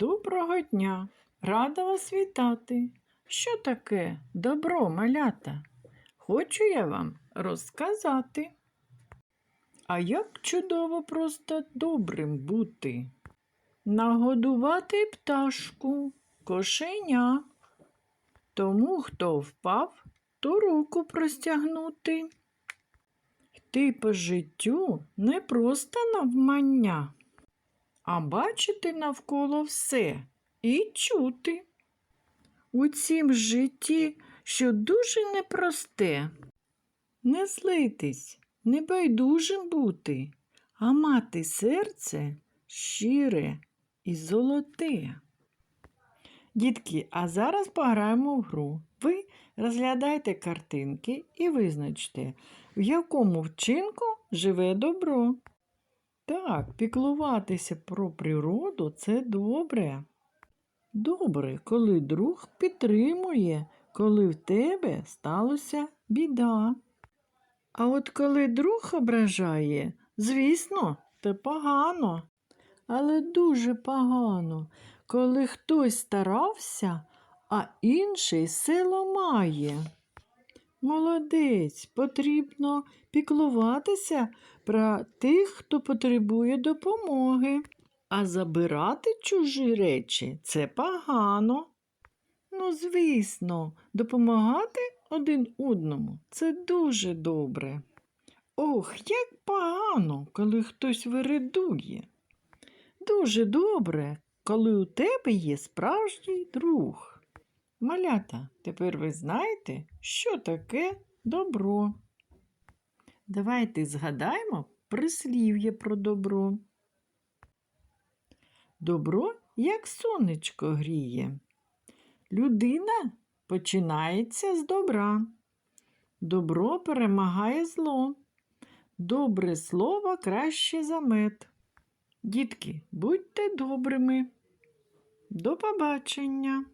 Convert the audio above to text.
Доброго дня! Рада вас вітати. Що таке добро, малята? Хочу я вам розказати. А як чудово просто добрим бути. Нагодувати пташку, кошеня. Тому, хто впав, то руку простягнути. Йти по життю не просто навмання, а бачити навколо все і чути. У цім житті, що дуже непросте, не злитись, небайдужим бути, а мати серце щире і золоте. Дітки, а зараз пограємо в гру. Ви розглядайте картинки і визначте, в якому вчинку живе добро. Так, піклуватися про природу це добре. Добре, коли друг підтримує, коли в тебе сталося біда. А от коли друг ображає, звісно, це погано. Але дуже погано, коли хтось старався, а інший все ламає. Молодець, потрібно піклуватися про тих, хто потребує допомоги. А забирати чужі речі це погано. Ну, звісно, допомагати один одному це дуже добре. Ох, як погано, коли хтось виридує. Дуже добре, коли у тебе є справжній друг. Малята, тепер ви знаєте, що таке добро. Давайте згадаємо прислів'я про добро. Добро, як сонечко гріє. Людина починається з добра. Добро перемагає зло. Добре слово краще за мед. Дітки, будьте добрими. До побачення!